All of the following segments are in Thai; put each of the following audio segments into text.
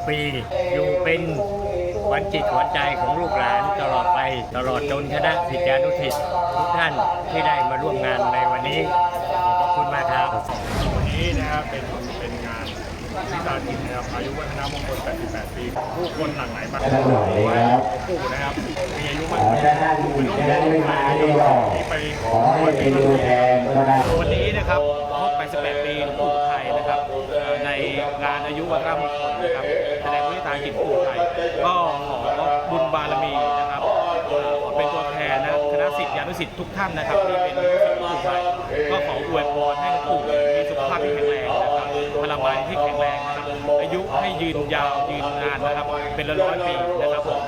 80ปี อยู่เป็นวันจิตขวัญใจของลูกหลานตลอดไปตลอดจนคณะศิษยานุศิษย์ทุกท่านที่ได้มาร่วมงานในวันนี้ ขอบพระคุณมากครับวันนี้นะครับเป็นเป็น งานวิสาหกิจนะครับอายุวัฒนมงคล 88 ปีผู้คนหลั่งไหลมาขอไหว้หลวงปู่นะครับมีอายุมากกว่าเป็นลูกหลานลูกหลานที่ไปขอไหว้ปีละวันนี้นะครับครบ88 ปีหลวงปู่ไทยนะครับเอ่อในงานอายุวัฒนมงคลนะครับแสดงวิทาจิตปู่ไทย ก็ขอบุญบารมีนะครับเอ่อขอเป็นตัวแทนนะคณะศิษยานุศิษย์ทุกท่านนะครับที่เป็นลูกศิษย์หลวงปู่ไทยก็ขออวยพรให้หลวงปู่มีสุขภาพที่แข็งแรง นะครับพลังงานที่แข็งแรงนะครับอายุให้ยืนยาวยืนนานนะครับ เป็นร้อยๆปีนะครับผม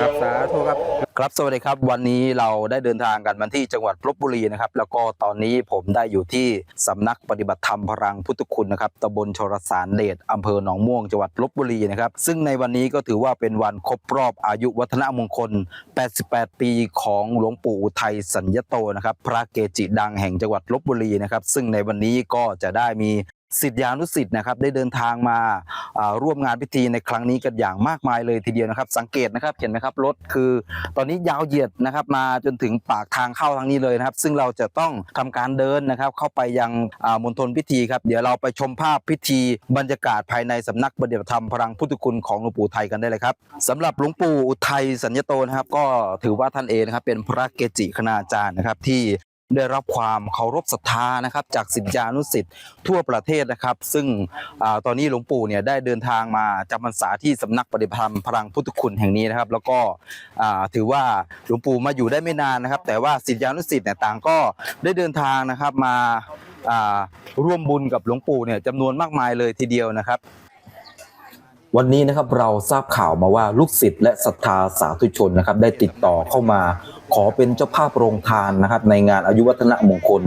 ครับสาธุครับครับสวัสดีครับวันนี้เราได้เดินทางกันมาที่จังหวัดลบบุรีนะครับ แล้วก็ตอนนี้ผมได้อยู่ที่สำนักปฏิบัติธรรมพลังพุทธคุณนะครับตำบลชรสารเดชอำเภอหนองม่วงจังหวัดลบบุรีนะครับ ซึ่งในวันนี้ก็ถือว่าเป็นวันครบรอบอายุวัฒนมงคล 88 ปีของหลวงปู่อุทัยสัญญโตนะครับ พระเกจิดังแห่งจังหวัดลบบุรีนะครับ ซึ่งในวันนี้ก็จะได้มี ศิษยานุศิษย์นะครับได้เดินทางมาร่วมงานพิธีในครั้งนี้กันอย่างมากมายเลยทีเดียวนะครับ สังเกตนะครับเห็นไหมครับรถคือตอนนี้ยาวเหยียดนะครับมาจนถึงปากทางเข้าทางนี้เลยนะครับ ซึ่งเราจะต้องทำการเดินนะครับเข้าไปยังมณฑลพิธีครับเดี๋ยวเราไปชมภาพพิธีบรรยากาศภายในสำนักปฏิบัติธรรมพลังพุทธคุณของหลวงปู่ไทยกันได้เลยครับสำหรับหลวงปู่อุทัยสัญญโตนะครับ ก็ถือว่าท่านเองนะครับเป็นพระเกจิคณาจารย์นะครับที่ ได้รับความเคารพศรัทธานะครับ จากศิษยานุศิษย์ทั่วประเทศนะครับ ซึ่งอตอนนี้หลวงปู่เนี่ยได้เดินทางมาจำพรรษาที่สำนักปฏิบัติธรรมพลังพุทธคุณแห่งนี้นะครับ แล้วก็ถือว่าหลวงปู่มาอยู่ได้ไม่นานนะครับ แต่ว่าศิษยานุศิษย์เนี่ยต่างก็ได้เดินทางนะครับมาร่วมบุญกับหลวงปู่เนี่ยจำนวนมากมายเลยทีเดียวนะครับ วันนี้นะครับเราทราบข่าวมาว่าลูกศิษย์และศรัทธาสาธุชนนะครับได้ติดต่อเข้ามา ขอเป็นเจ้าภาพโรงทานนะครับในงานอายุวัฒนมงคล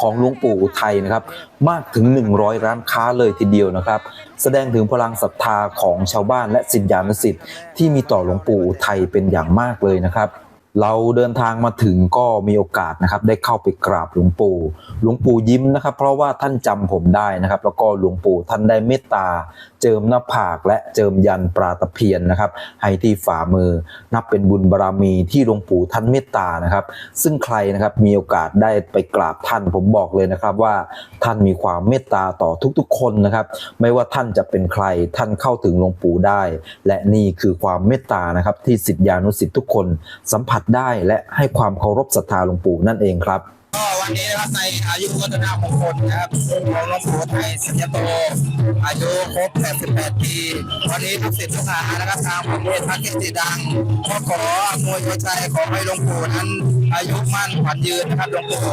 ของหลวงปู่ไทยนะครับมากถึง 100 ร้านค้าเลยทีเดียวนะครับ แสดงถึงพลังศรัทธาของชาวบ้านและสิทธิานุศิษย์ที่มีต่อหลวงปู่ไทยเป็นอย่างมากเลยนะครับ เราเดินทางมาถึงก็มีโอกาสนะครับ ได้เข้าไปกราบหลวงปู่ หลวงปู่ยิ้มนะครับ เพราะว่าท่านจำผมได้นะครับ แล้วก็หลวงปู่ท่านได้เมตตา เจิมหน้าผากและเจิมยันปราตะเพียนนะครับ ให้ที่ฝ่ามือ นับเป็นบุญบารมีที่หลวงปู่ท่านเมตตานะครับ ซึ่งใครนะครับมีโอกาสได้ไปกราบท่านผมบอกเลยนะครับว่าท่านมีความเมตตาต่อทุกๆ คนนะครับ ไม่ว่าท่านจะเป็นใครท่านเข้าถึงหลวงปู่ได้ และนี่คือความเมตตานะครับที่ศิษยานุศิษย์ทุกคนสัมผัสได้ และให้ความเคารพศรัทธาหลวงปู่นั่นเองครับก็วันนี้นะครับในอายุวัฒนามงคลนะครับของหลวงปู่ไทยสัญญโตอายุครบ 88 ปี วันนี้ทุกศิษย์ทุกสาขานะครับทางผมเป็นพระเกจิดังก็ขออำนวยพรใจขอให้หลวงปู่นั้น อายุมั่นขวัญยืนนะครับหลวงปู่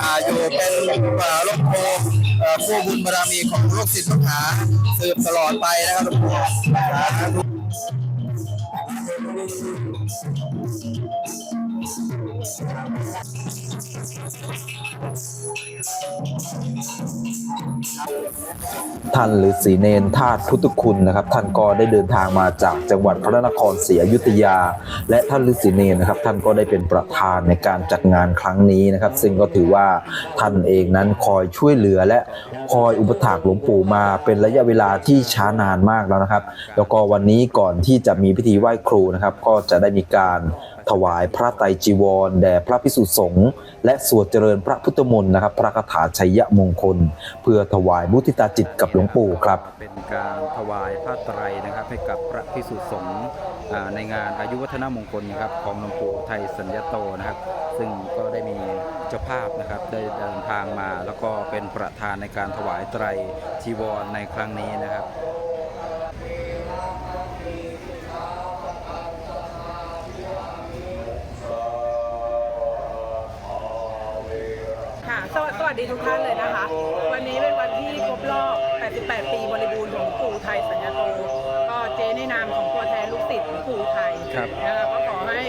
อายู่เป็นหลวงปู่ผู้บุญบารมีของลูกศิษย์ลูกหาสืบตลอดไปนะครับหลวงปู่ สาธุ ท่านฤาษีเนนธาตุพุทธคุณนะครับ ท่านก็ได้เดินทางมาจากจังหวัดพระนครศรีอยุธยา และท่านฤาษีเนนนะครับ ท่านก็ได้เป็นประธานในการจัดงานครั้งนี้นะครับ ซึ่งก็ถือว่าท่านเองนั้นคอยช่วยเหลือและคอยอุปถัมภ์หลวงปู่มาเป็นระยะเวลาที่ช้านานมากแล้วนะครับ แล้วก็วันนี้ก่อนที่จะมีพิธีไหว้ครูนะครับ ก็จะได้มีการถวายพระไตรจีวร แด่พระพิสุสงฆ์และสวดเจริญพระพุทธมนต์นะครับ พระคาถาชัยมงคล เพื่อถวายมุทิตาจิตกับหลวงปู่ครับ เป็นการถวายพระไตรนะครับให้กับพระพิสุสงฆ์ในงานอายุวัฒนมงคลนะครับของหลวงปู่ไทยสัญญโตนะครับ ซึ่งก็ได้มีเจ้าภาพนะครับได้เดินทางมา แล้วก็เป็นประธานในการถวายไตรจีวรในครั้งนี้นะครับ วสวัสดีทุกท่านเลยนะคะ วันนี้เป็นวันที่ครบรอบ 88 ปีบริบูรณ์ของปู่ไทยสัญญาโต ก็เจในนามของตัวแทนลูกศิษย์ของปู่ไทยครับ นะคะก็ขอให้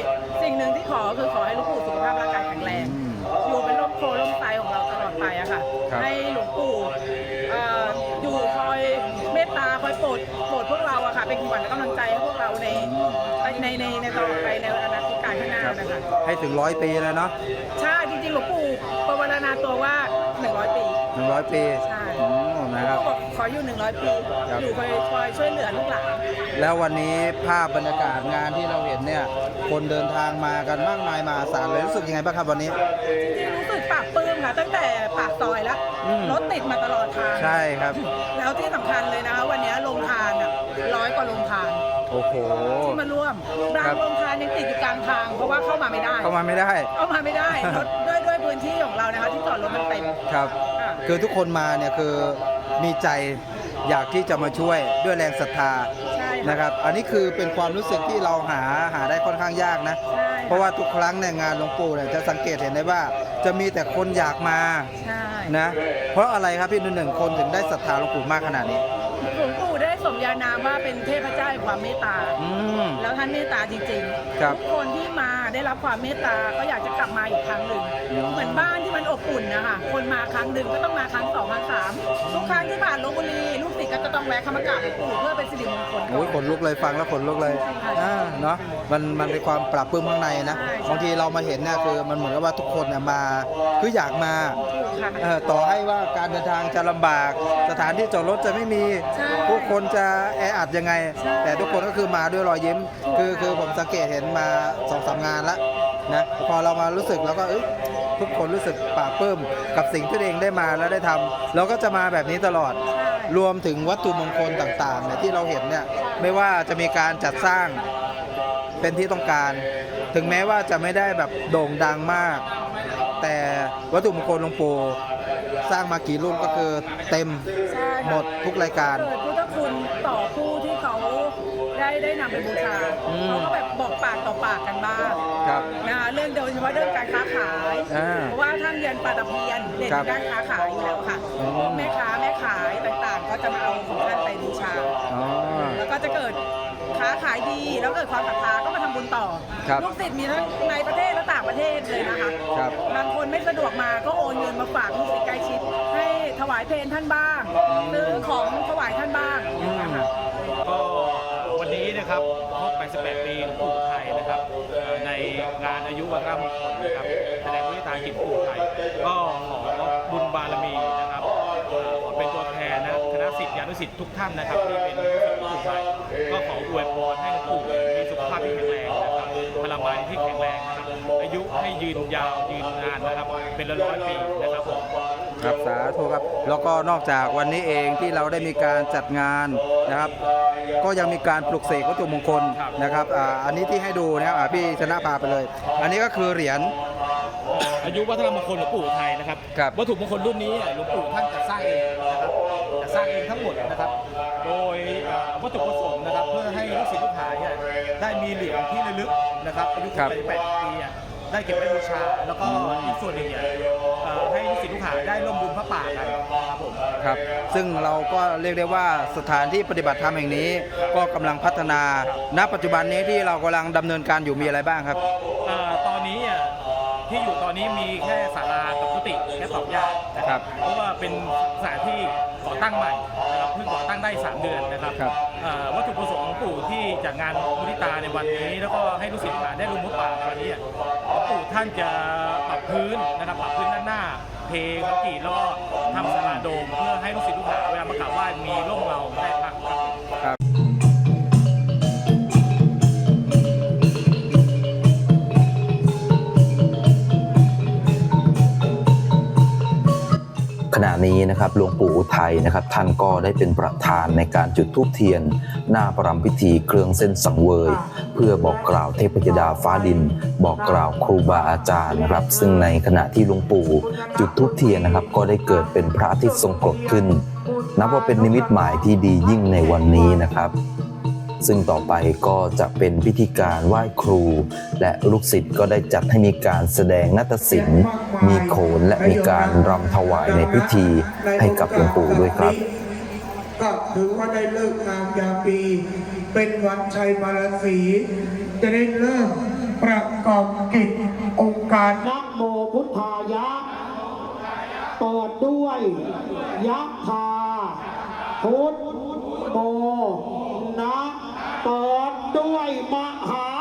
สิ่งหนึ่งที่ขอคือขอให้หลูกปู่สุขภาพร่างกายแข็งแรง อืม อยู่เป็นร่มโพล่มไทรของเราตลอดไปอะค่ะ ครับ ให้หลวงปู่เอ่ออยู่คอยเมตตาคอยโปรดโปรดพวกเราอะค่ะ เป็นขวัญและกำลังใจให้พวกเราในในในในตลอดไปในอนาคตการข้างหน้านะคะ ให้ถึงร้อยปีเลยเนาะ ใช่จริงๆหลวงปู่ประวรณา ตัวว่า 100 ปี100 100ปีใช่อืมนะครับบอกขออยู่ 100 ปี ครับ อยู่คอยคอยช่วยเหลือลูกหลานแล้ววันนี้ภาพบรรยากาศงานที่เราเห็นเนี่ย คนเดินทางมากันมากมายมหาศาลเลยรู้สึกยังไงบ้างครับวันนี้ จริงๆรู้สึกปลาบปลื้มค่ะ ตั้งแต่ปากซอยแล้วอืม รถติดมาตลอดทาง ใช่ครับ แล้วที่สำคัญเลยนะคะวันนี้โรงทานอะร้อยกว่าโรงทานโอ้โห ที่มาร่วมบางครับโรงทานยังติดอยู่กลางทาง เพราะว่าเข้ามาไม่ได้ เข้ามาไม่ได้ เข้ามาไม่ได้รถด้วยด้วยพื้นที่ของเรานะคะที่จอดรถ มันเต็มครับค่ะคือทุกคนมาเนี่ยคือมีใจอยากที่จะมาช่วยด้วยแรงศรัทธาใช่นะครับ อันนี้คือเป็นความรู้สึกที่เราหาหาได้ค่อนข้างยากนะ ใช่ เพราะว่าทุกครั้งในยงานหลวงปู่เนี่ยจะสังเกตเห็นได้ว่า จะมีแต่คนอยากมาใช่นะ เพราะอะไรครับพี่นุ่นหนึ่งคนถึงได้ศรัทธาหลวงปู่มากขนาดนี้ นามว่าเป็นเทพเจ้าแห่งความเมตตา อืม แล้วท่านเมตตาจริงครับทุกคนที่มาได้รับความเมตตาก็อยากจะกลับมาอีกครั้งหนึ่ง อืม เหมือนบ้านที่มันอบอุ่นนะคะ คนมาครั้งหนึ่งก็ต้องมาครั้งสองครั้งสามทุกครั้งที่ผ่านลบบุรีลูกศิษย์ ก็จะต้องแวะเข้ามากราบหลวงปู่เพื่อเป็นสิริมงคล โอ้ยขนลุกเลยฟังแล้วขนลุกเลยใช่อ่าเนาะมันมันเป็นความปรับปลื้มข้างในนะใช่บางทีเรามาเห็นเนี่ยคือมันเหมือนกับว่าทุกคนเนี่ยมาคืออยากมาถูกค่ะเอ่อต่อให้ว่าการเดินทางจะลำบาก สถานที่จอดรถจะไม่มีใช่ผู้คนจะแออัดยังไง ใช่ แต่ทุกคนก็คือมาด้วยรอยยิ้ม คือคือผมสังเกตเห็นมาสองสามงานแล้วนะพอเรามารู้สึกแล้วก็เอ้ยทุกคนรู้สึกปลาบปลื้มกับสิ่งที่ตัวเองได้มาแล้วได้ทำเราก็จะมาแบบนี้ตลอด ใช่ รวมถึงวัตถุมงคลต่างๆเนี่ยที่เราเห็นเนี่ยไม่ว่าจะมีการจัดสร้างเป็นที่ต้องการ ถึงแม้ว่าจะไม่ได้แบบโด่งดังมาก แต่วัตถุมงคลหลวงปู่สร้างมากี่รุ่นก็คือเต็มใช่ค่ะหมดทุกรายการ เกิดพุทธคุณต่อผู้ที่เขาได้ได้นำไปบูชาอืม เขาก็แบบ บอกปากต่อปากกันบ้างครับ นะคะเรื่องโดยเฉพาะเรื่องการค้าขายอ่าเพราะว่าท่านเรียนปาตะเพียนเด่นครับด้านค้าขายอยู่แล้วค่ะอืมพวกแม่ค้าแม่ขายต่างๆ ก็จะมาเอาของท่านไปบูชา อ๋อ แล้วก็จะเกิดค้าขายดีแล้วเกิดความศรัทธาก็มาทำบุญต่อครับลูกศิษย์มีทั้งในประเทศและต่างประเทศเลยนะคะครับ บางคนไม่สะดวกมาก็โอนเงินมาฝากลูกศิษย์ใกล้ชิด ให้ถวายเพลท่านบ้างซื้อของถวายท่านบ้างอย่างเงี้ยค่ะก็วันนี้นะครับ ครบ88ปีหลวงปู่ไทยนะครับในงานอายุวัฒนมงคลนะครับแสดงวิทากิจปู่ไทย ก็ขอบุญบารมีนะครับขอเป็นตัวแทนนะคณะศิษยานุศิษย์ทุกท่านนะครับที่เป็นลูกศิษย์ปู่ไทยก็ขออวยพรให้หลวงปู่มีสุขภาพที่แข็งแรงนะครับพลังงานที่แข็งแรงนะครับอายุให้ยืนยาวยืนนานนะครับ เป็นร้อยๆปีนะครับผม ครับสาธุครับ แล้วก็นอกจากวันนี้เองที่เราได้มีการจัดงานนะครับ ก็ยังมีการปลุกเสกวัตถุมงคลครับนะครับอ่าอันนี้ที่ให้ดูนะครับอ่าพี่ชนะพาไปเลย อันนี้ก็คือเหรียญ อายุวัฒนมงคลหลวงปู่ไทยนะครับครับ วัตถุมงคลรุ่นนี้หลวงปู่ท่านจะสร้างเองนะครับจะสร้างเองทั้งหมดนะครับ โดยเอ่อวัตถุประสงค์นะครับ เพื่อให้ลูกศิษย์ลูกหาเนี่ยได้มีเหรียญที่ระลึกนะครับอายุครับ 88ปีอะ ได้เก็บไว้บูชา แล้วก็อีกส่วนหนึ่งเนี่ยเอ่อให้ลูกศิษย์ลูกหาได้ร่วมบุญพระป่ากันนะครับผม ครับซึ่งเราก็เรียกได้ว่าสถานที่ปฏิบัติธรรมแห่งนี้ ก็กำลังพัฒนา ณ ปัจจุบันนี้ที่เรากำลังดำเนินการอยู่มีอะไรบ้างครับเอ่อตอนนี้อะที่อยู่ตอนนี้มีแค่ศาลากับกุฏิแค่สองอย่างนะคครัรับบเพราะว่าเป็นสถานที่ก่อตั้งใหม่ 3 เดือนนะครับครับ เอ่อวัตถุประสงค์ของปู่ที่จัดงานมุทิตาในวันนี้ แล้วก็ให้ลูกศิษย์ลูกหาได้ลงมือป่าในวันนี้อะหลวงปู่ท่านจะปรับพื้นนะครับปรับพื้นด้านหน้าเทคอนกรีตแล้วก็ทำศาลาโดมเพื่อให้ลูกศิษย์ลูกหาเวลามากราบไหว้มีร่มเงา นี้นะครับหลวงปู่อุทัยนะครับท่านก็ได้เป็นประธานในการจุดธูปเทียน หน้าประรำพิธีเครื่องเส้นสังเวย เพื่อบอกกล่าวเทพยดาฟ้าดิน บอกกล่าวครูบาอาจารย์นะครับ ซึ่งในขณะที่หลวงปู่จุดธูปเทียนนะครับ ก็ได้เกิดเป็นพระอาทิตย์ทรงกรดขึ้นนับว่าเป็นนิมิตหมายที่ดียิ่งในวันนี้นะครับ ซึ่งต่อไปก็จะเป็นพิธีการไหว้ครู และลูกศิษย์ก็ได้จัดให้มีการแสดงนาฏศิลป์ มีโขนและมีการรำถวายในพิธีให้กับหลวงปู่ด้วยครับ ก็ถือว่าได้เลิกงามยามดีเป็นวันชัยมารสีจะได้เริ่มประกอบกิจองค์การนะโมพุทธายะเปิดด้วยยักธาพุทธโมนะ เปิดด้วยมหา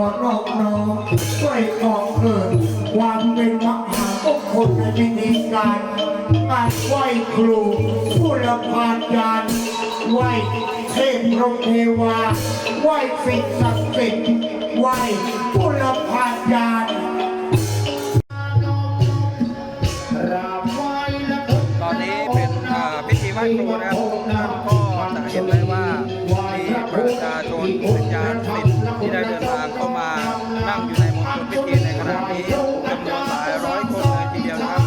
อนอบน้อมด้วยกองเกิดความเป็นมหามงคลในพิธีการงานไหว้ครูผู้ละพานยานไหว้เทพพรหมเทวาไหว้สิ่งศักดิ์สิทธิ์ไหว้ผู้ละพานยานตอนนี้เป็นอ่าพิธีไหว้ครู ประชาชนเป็นญาติสิทธิ์ที่ได้เดินทางเข้ามานั่งอยู่ในมงคลพิธีในขณะนี้จำนวนหลายร้อยคนเลยทีเดียวนะครับ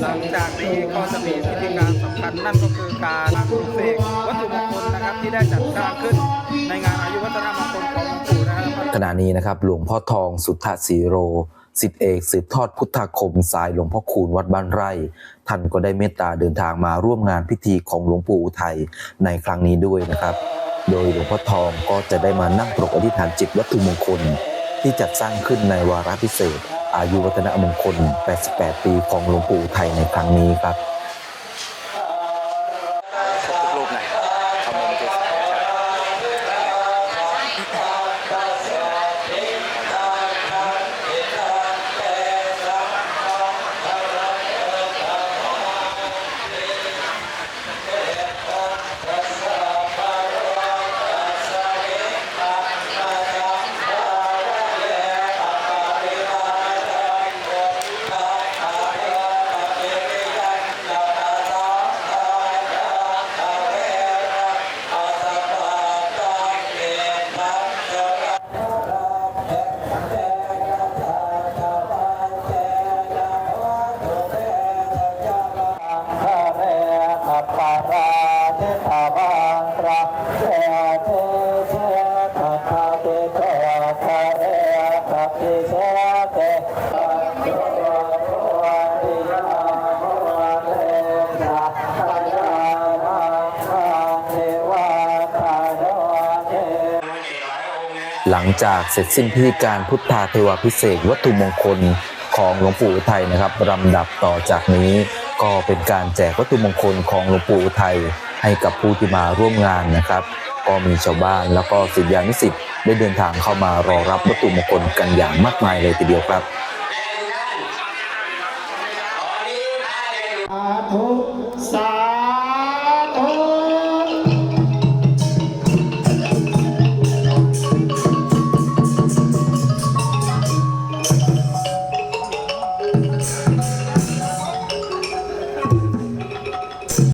หลังจากนี้ก็จะมีพิธีการสำคัญนั่นก็คือการปลุกเสกวัตถุมงคลนะครับที่ได้จัดสร้างขึ้นในงานอายุวัฒนมงคลของหลวงปู่นะครับขณะนี้นะครับหลวงพ่อทองสุทธสีโรสิทธิเอกสืบทอดพุทธคมสายหลวงพ่อคูณวัดบ้านไร่ ท่านก็ได้เมตตาเดินทางมาร่วมงานพิธีของหลวงปู่อุทัยในครั้งนี้ด้วยนะครับ โดยหลวงพ่อทองก็จะได้มานั่งปรกอธิษฐานจิตวัตถุมงคล ที่จัดสร้างขึ้นในวาระพิเศษ อายุวัฒนมงคล 88 ปีของหลวงปู่ไทยในครั้งนี้ครับ หลังจากเสร็จสิ้นพิธีการพุทธาเทวาพิเศษวัตถุมงคลของหลวงปู่อุทัยนะครับลำดับต่อจากนี้ก็เป็นการแจกวัตถุมงคลของหลวงปู่อุทัย ให้กับผู้ที่มาร่วมงานนะครับ ก็มีชาวบ้านแล้วก็ศิษยานุศิษย์ได้เดินทางเข้ามารอรับวัตถุมงคลกันอย่างมากมายเลยทีเดียวครับ